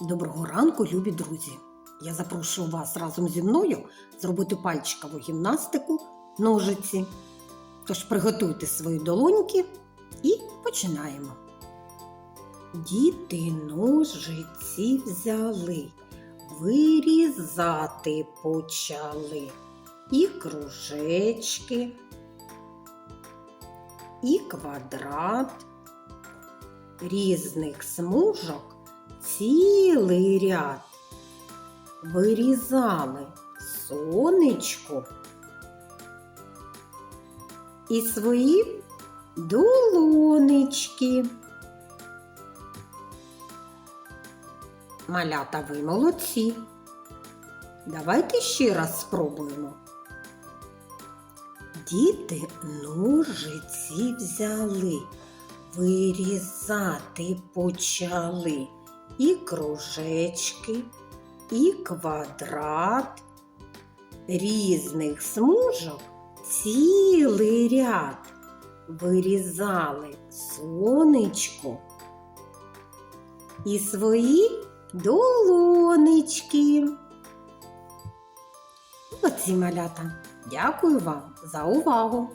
Доброго ранку, любі друзі! Я запрошую вас разом зі мною зробити пальчикову гімнастику ножиці. Тож приготуйте свої долоньки і починаємо. Діти ножиці взяли, вирізати почали і кружечки, і квадрат різних смужок цілий ряд. Вирізали сонечко і свої долонечки. Малята ви молодці. Давайте ще раз спробуємо. Діти ножиці взяли, вирізати почали і кружечки, і квадрат різних смужок цілий ряд. Вирізали сонечко і свої долонечки. Оці малята. Дякую вам за увагу!